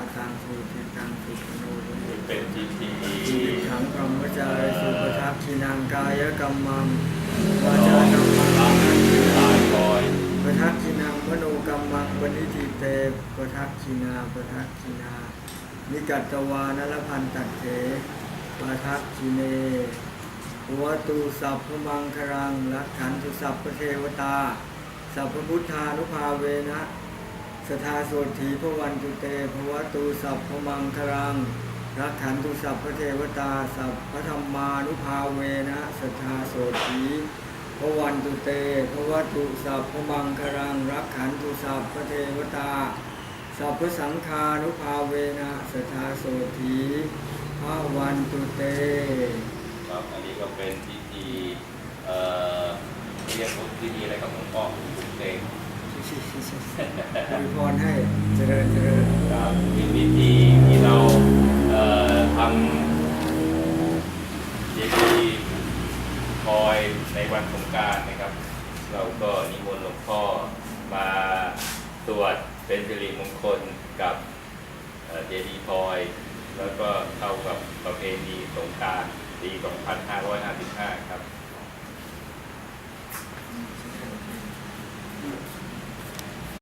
าตังสุทิตังสุขโนโรเป็นพิธีชีวิตขังกรรมวจาริสุปทักขินังกายกรรมังวาจากรรมังตายคอยปทักขินังมโนกรรมังปณิทิเตปทักขินาปทักขินานิกัตตวานลพันตัดเถปทักขิเนหัวตูสัพพมังครังรักขันตุสัพพเทวตา สัพพพุทธานุภาเวนะ สทาโสถีพวันตุเตภวตูสัพพมังครังรักขันตุสัพพเทวตาสัพพธรรมานุภาเวนะสทาโสถีพวันตุเตภวตุสัพพมังครังรักขันตุสัพพเทวตาสัพพสังฆานุภาเวนะสทาโสถีพวันตุเตครับอันนี้ก็เป็นพิธีเอ่อเรียกพิธีอะไรกับหลวงพ่อคุณเต อวยพรให้เจริญเจริญครับเป็นพิธีที่เราเอ่อทำเจดีย์คอยในวันสงกรารนะครับ เราก็นิมนต์หลวงพ่อมาตรวจเป็นสิริมงคลกับเอ่อเจดีย์คอย แล้วก็เข้ากับประเพณีสงกรารปี 2555 ครับ